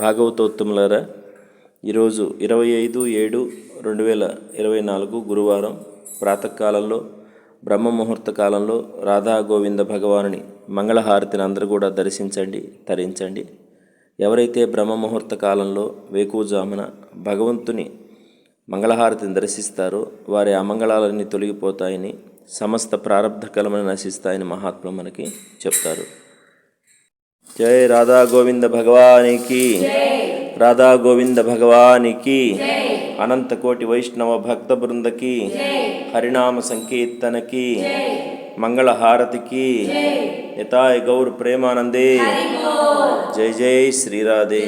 భాగవతోత్తములారా ఈరోజు ఇరవై ఐదు ఏడు రెండు వేల ఇరవై నాలుగు గురువారం ప్రాతకాలంలో బ్రహ్మ ముహూర్త కాలంలో రాధా గోవింద భగవానుని మంగళహారతిని అందరూ కూడా దర్శించండి తరించండి. ఎవరైతే బ్రహ్మ ముహూర్త కాలంలో వేకువజామున భగవంతుని మంగళహారతిని దర్శిస్తారో వారి అమంగళాలన్నీ తొలగిపోతాయని సమస్త ప్రారంధ కలమని నశిస్తాయని మహాత్ములు మనకి చెప్తారు. జై రాధా గోవింద భగవానికి రాధా గోవింద భగవానికి అనంత కోటి వైష్ణవ భక్త బృందకి హరినామ సంకీర్తనకి మంగళహారతికి. నితాయ గౌర్ ప్రేమానందే. జై జై శ్రీరాధే.